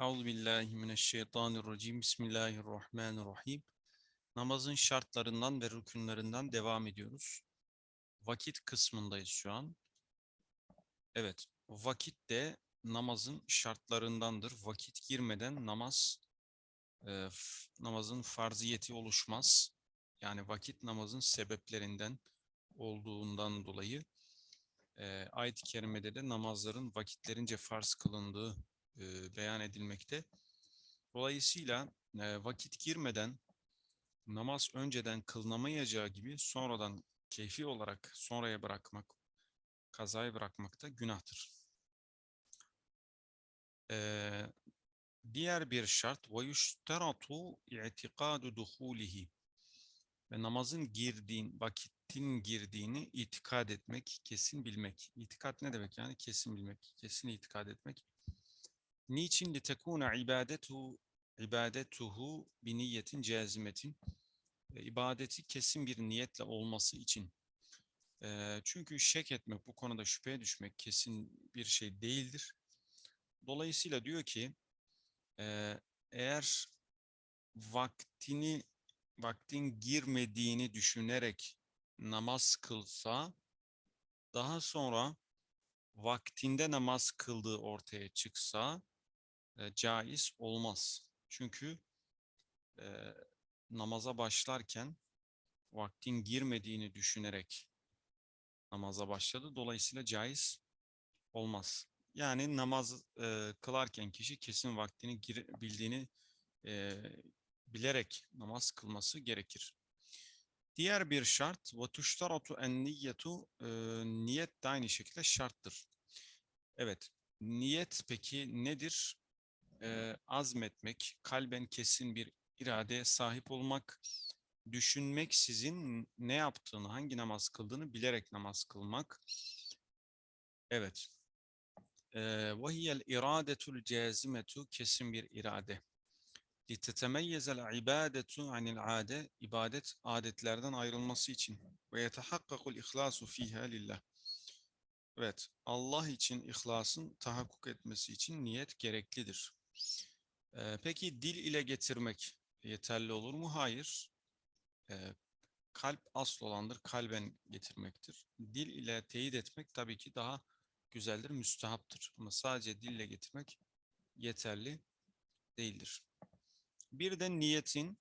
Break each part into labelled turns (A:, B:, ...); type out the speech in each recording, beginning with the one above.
A: Euzu billahi mineşşeytanirracim. Bismillahirrahmanirrahim. Namazın şartlarından ve rükünlerinden devam ediyoruz. Vakit kısmındayız şu an. Evet, vakit de namazın şartlarındandır. Vakit girmeden namaz e, namazın farziyeti oluşmaz. Yani vakit namazın sebeplerinden olduğundan dolayı e, ayet-i kerimede de namazların vakitlerince farz kılındığı e, beyan edilmekte. Dolayısıyla e, vakit girmeden namaz önceden kılınamayacağı gibi sonradan keyfi olarak sonraya bırakmak, kazaya bırakmak da günahtır. E, diğer bir şart ve yuşteratu i'tikadu duhulihi ve namazın girdiğin, vakitin girdiğini itikad etmek, kesin bilmek. İtikad ne demek yani? Kesin bilmek, kesin itikad etmek. Niçin litekuna ibadetu ibadetuhu bi niyetin cazimetin E, ibadeti kesin bir niyetle olması için. E, çünkü şek etmek, bu konuda şüpheye düşmek kesin bir şey değildir. Dolayısıyla diyor ki e, eğer vaktini vaktin girmediğini düşünerek namaz kılsa daha sonra vaktinde namaz kıldığı ortaya çıksa e, caiz olmaz. Çünkü e, namaza başlarken vaktin girmediğini düşünerek namaza başladı. Dolayısıyla caiz olmaz. Yani namaz e, kılarken kişi kesin vaktini gir, bildiğini e, bilerek namaz kılması gerekir. Diğer bir şart ve tuştaratu en e, niyet de aynı şekilde şarttır. Evet, niyet peki nedir? E, azmetmek, kalben kesin bir iradeye sahip olmak, düşünmek sizin ne yaptığını, hangi namaz kıldığını bilerek namaz kılmak. Evet. Ve hiyel iradetul cazimetu kesin bir irade. لِتَتَمَيَّزَ الْعِبَادَةُ عَنِ الْعَادَةِ ibadet adetlerden ayrılması için ve يَتَحَقَّقُ الْاِخْلَاسُ ف۪يهَا لِلّٰهِ Evet, Allah için ihlasın tahakkuk etmesi için niyet gereklidir. Ee, peki dil ile getirmek yeterli olur mu? Hayır. Ee, kalp asıl olandır, kalben getirmektir. Dil ile teyit etmek tabii ki daha güzeldir, müstehaptır. Ama sadece dille getirmek yeterli değildir. Bir de niyetin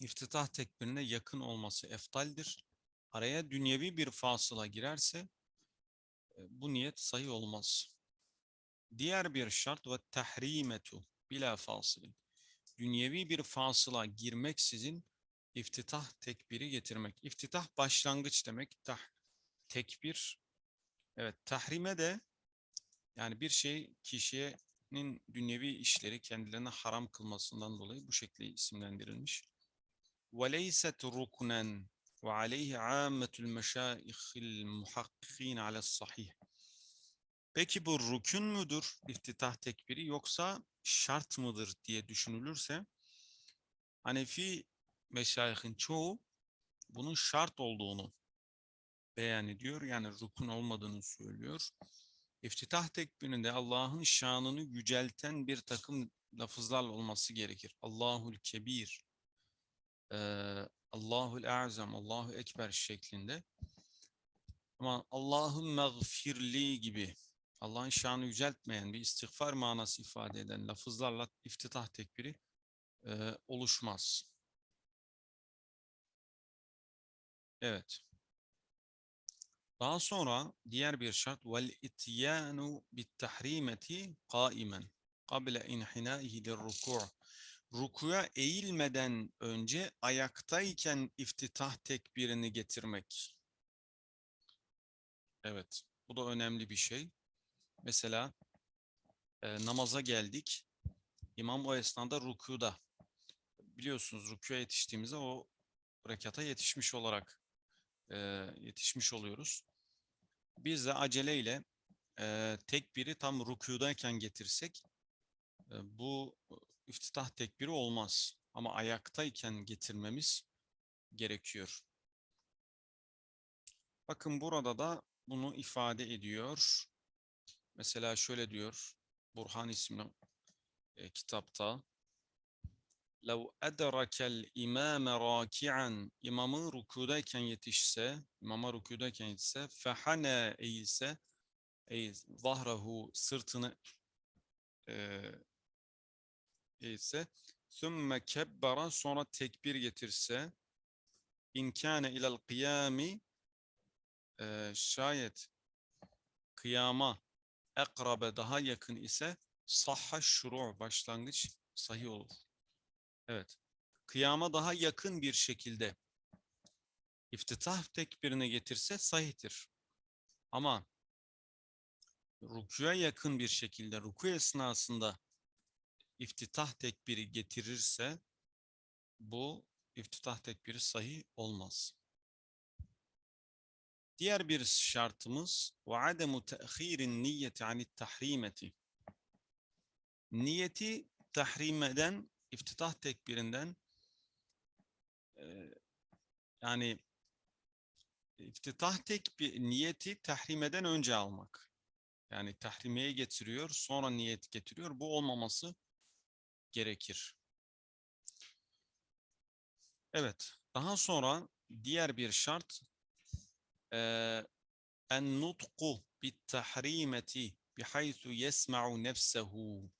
A: iftitah tekbirine yakın olması eftaldir. Araya dünyevi bir fasıla girerse e, bu niyet sahih olmaz. Diğer bir şart ve tahrimetu bila fasılin. Dünyevi bir fasıla girmeksizin iftitah tekbiri getirmek. İftitah başlangıç demek. Tah, tekbir. Evet tahrime de yani bir şey kişiyenin dünyevi işleri kendilerine haram kılmasından dolayı bu şekilde isimlendirilmiş. وَلَيْسَتْ رُكُنًا وَعَلَيْهِ عَامَّةُ الْمَشَائِخِ الْمُحَقِّقِينَ عَلَى الصَّحِيحِ Peki bu rükün müdür iftitah tekbiri yoksa şart mıdır diye düşünülürse Hanefi meşayihin çoğu bunun şart olduğunu beyan ediyor. Yani rukun olmadığını söylüyor. İftitah tekbirinde Allah'ın şanını yücelten bir takım lafızlarla olması gerekir. Allahul Kebir, eee, Allahul Azam, Allahu Ekber şeklinde. Ama Allah'ın mağfirli gibi Allah'ın şanı yüceltmeyen bir istiğfar manası ifade eden lafızlarla iftitah tekbiri eee, oluşmaz. Evet. Daha sonra diğer bir şart vel ityanu bit tahrimeti qaimen qabla inhinaihi lirruku' rukuya eğilmeden önce ayaktayken iftitah tekbirini getirmek. Evet, bu da önemli bir şey. Mesela e, namaza geldik. İmam o esnada rükuda. Biliyorsunuz rükuya yetiştiğimizde o rekata yetişmiş olarak e, yetişmiş oluyoruz. Biz de aceleyle e, tekbiri tam rükudayken getirsek e, bu iftitah tekbiri olmaz. Ama ayaktayken getirmemiz gerekiyor. Bakın burada da bunu ifade ediyor. Mesela şöyle diyor Burhan isimli e, kitapta لو أدرك الإمام راكعا imamı rükudayken yetişse imama rükudayken yetişse fehana eğilse eğil, zahrahu sırtını e, eğilse ثُمَّ kebbara sonra tekbir getirse in kâne ilel kıyami e, şayet kıyama ekrabe daha yakın ise sahha şuru başlangıç sahih olur. Evet. Kıyama daha yakın bir şekilde iftitah tekbirine getirse sahihtir. Ama rükûya yakın bir şekilde ruku esnasında iftitah tekbiri getirirse bu iftitah tekbiri sahih olmaz. Diğer bir şartımız ve ademu te'khirin niyeti anit tahrimeti. Niyeti tahrimeden, iftitah tekbirinden e, yani iftitah tekbir niyeti tahrimeden önce almak. Yani tahrimeye getiriyor, sonra niyet getiriyor. Bu olmaması gerekir. Evet. Daha sonra diğer bir şart en nutku bit tahrimeti bihaythu yesma'u nefsehu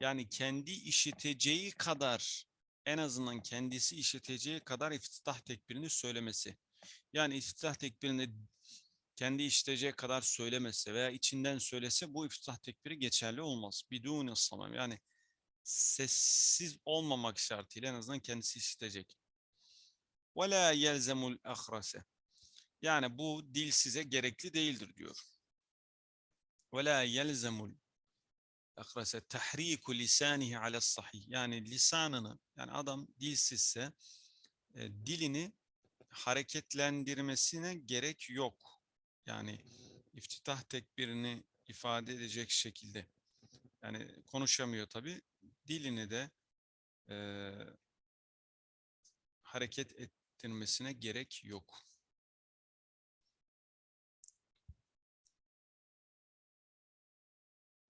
A: yani kendi işiteceği kadar en azından kendisi işiteceği kadar iftitah tekbirini söylemesi. Yani iftitah tekbirini kendi işiteceği kadar söylemese veya içinden söylese bu iftitah tekbiri geçerli olmaz. Bidûn samam yani sessiz olmamak şartıyla en azından kendisi işitecek. La yelzemul ahrase. Yani bu dil size gerekli değildir diyor. La yelzemul ahrase tahriku lisanihi ala sahih. Yani lisanını yani adam dilsizse e, dilini hareketlendirmesine gerek yok. Yani iftitah tekbirini ifade edecek şekilde. Yani konuşamıyor tabi. Dilini de e, hareket ettirmesine gerek yok.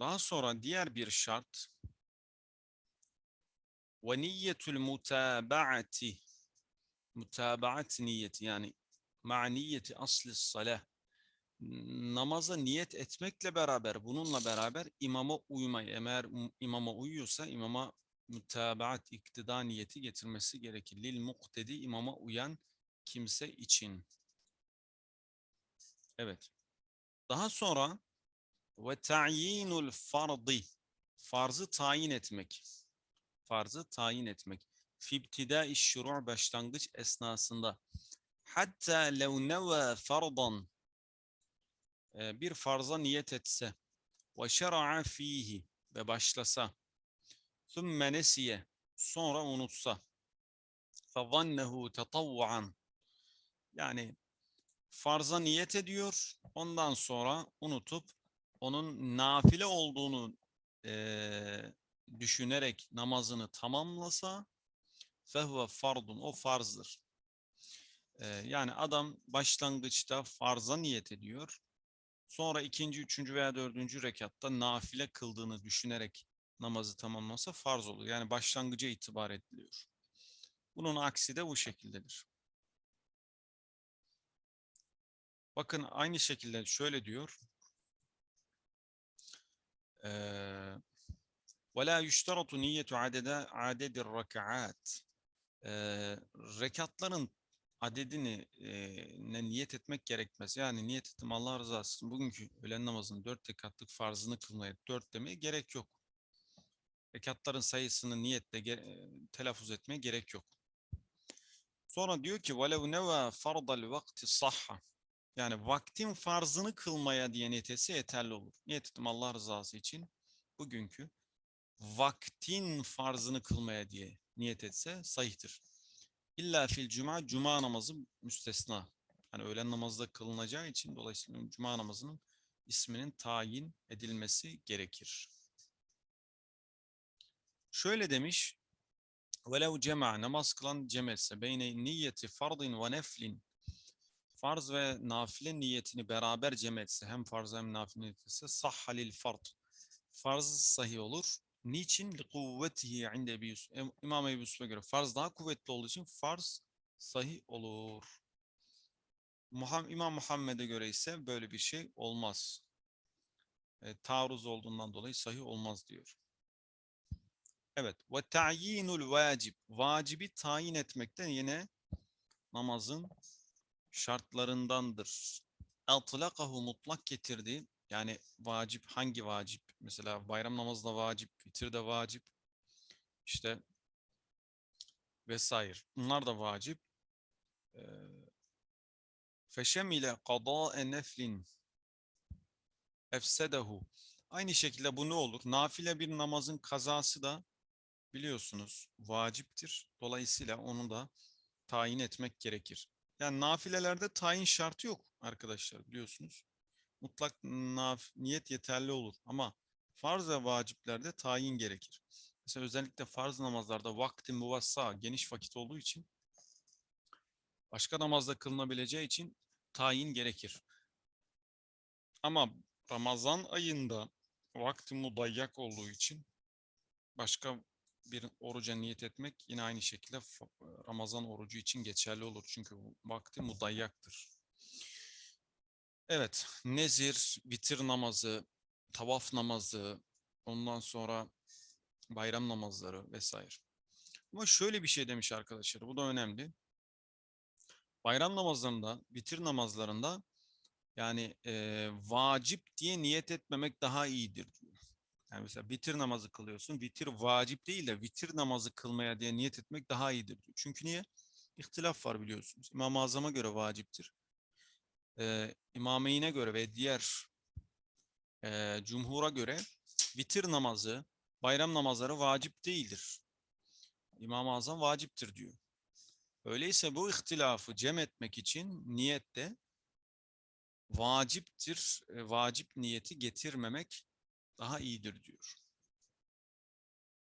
A: Daha sonra diğer bir şart ve niyetul mutabaati mutabaat niyeti yani ma niyeti asli salah namaza niyet etmekle beraber bununla beraber imama uymayı eğer imama uyuyorsa imama mutabaat iktida niyeti getirmesi gerekir. Lil muktedi imama uyan kimse için. Evet. Daha sonra ve ta'yinul fardi. Farzı tayin etmek. Farzı tayin etmek. Fibtida iş şuru' başlangıç esnasında. Hatta lev neva fardan. Ee, bir farza niyet etse. Ve şer'a fihi. Ve başlasa. Thümme nesiye. Sonra unutsa. Fezannehu tatavvuan. Yani farza niyet ediyor. Ondan sonra unutup onun nafile olduğunu e, düşünerek namazını tamamlasa fehve fardun o farzdır. E, yani adam başlangıçta farza niyet ediyor. Sonra ikinci, üçüncü veya dördüncü rekatta nafile kıldığını düşünerek namazı tamamlasa farz olur. Yani başlangıca itibar ediliyor. Bunun aksi de bu şekildedir. Bakın aynı şekilde şöyle diyor. وَلَا يُشْتَرَطُ نِيَّةُ عَدَدَ عَدَدِ الرَّكَعَاتِ Rekatların adedini e, ne niyet etmek gerekmez. Yani niyet ettim Allah rızası için bugünkü öğlen namazının dört rekatlık farzını kılmaya dört demeye gerek yok. Rekatların sayısını niyetle e, telaffuz etmeye gerek yok. Sonra diyor ki وَلَوْ نَوَى فَرْضَ الْوَقْتِ صَحَّ yani vaktin farzını kılmaya diye niyet etse yeterli olur. Niyet ettim Allah rızası için bugünkü vaktin farzını kılmaya diye niyet etse sahihtir. İlla fil cuma, cuma namazı müstesna. Yani öğlen namazı da kılınacağı için dolayısıyla cuma namazının isminin tayin edilmesi gerekir. Şöyle demiş. Velev cema namaz kılan cem etse beyne niyeti fardin ve neflin farz ve nafile niyetini beraber cem etse hem farz hem nafile niyet etse sahhalil fard. Farz sahih olur. Niçin? Li kuvvetihi inde Ebi Yusuf. İmam Ebu Yusuf'a göre farz daha kuvvetli olduğu için farz sahih olur. Muhammed, İmam Muhammed'e göre ise böyle bir şey olmaz. E, taarruz olduğundan dolayı sahih olmaz diyor. Evet. Ve ta'yinul vacib. Vacibi tayin etmekten yine namazın şartlarındandır. Atlakahu mutlak getirdi. Yani vacip hangi vacip? Mesela bayram namazı da vacip, vitir de vacip. İşte vesaire. Bunlar da vacip. Ee, Feşemile qadâ'e neflin efsedehu. Aynı şekilde bu ne olur? Nafile bir namazın kazası da biliyorsunuz vaciptir. Dolayısıyla onu da tayin etmek gerekir. Yani nafilelerde tayin şartı yok arkadaşlar biliyorsunuz. Mutlak naf niyet yeterli olur ama farz ve vaciplerde tayin gerekir. Mesela özellikle farz namazlarda vakti muvassa geniş vakit olduğu için başka namazda kılınabileceği için tayin gerekir. Ama Ramazan ayında vakti mudayyak olduğu için başka bir oruca niyet etmek yine aynı şekilde fa- Ramazan orucu için geçerli olur. Çünkü vakti mudayyaktır. Evet, nezir, vitir namazı, tavaf namazı, ondan sonra bayram namazları vesaire. Ama şöyle bir şey demiş arkadaşlar, bu da önemli. Bayram namazlarında, vitir namazlarında yani eee, vacip diye niyet etmemek daha iyidir diyor. Yani mesela vitir namazı kılıyorsun. Vitir vacip değil de vitir namazı kılmaya diye niyet etmek daha iyidir diyor. Çünkü niye? İhtilaf var biliyorsunuz. İmam-ı Azam'a göre vaciptir. Ee, İmameyn'e göre ve diğer e, cumhura göre vitir namazı, bayram namazları vacip değildir. İmam-ı Azam vaciptir diyor. Öyleyse bu ihtilafı cem etmek için niyette vaciptir, e, vacip niyeti getirmemek daha iyidir diyor.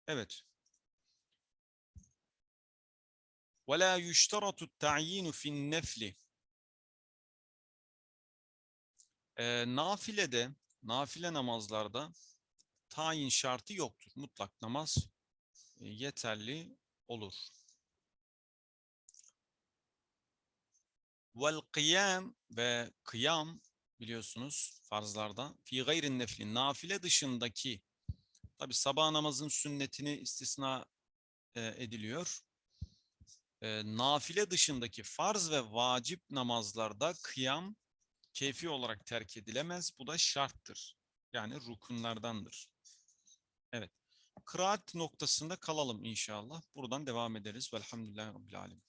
A: Evet. وَلَا يُشْتَرَطُ التَّعْيِينُ فِي النَّفْلِ Ee, nafilede, nafile namazlarda tayin şartı yoktur. Mutlak namaz e, yeterli olur. Vel kıyam ve kıyam biliyorsunuz farzlarda fi gayrin nefli nafile dışındaki tabi sabah namazın sünnetini istisna e, ediliyor. E, nafile dışındaki farz ve vacip namazlarda kıyam keyfi olarak terk edilemez. Bu da şarttır. Yani rukunlardandır. Evet. Kıraat noktasında kalalım inşallah. Buradan devam ederiz. Velhamdülillahi Rabbil Alemin.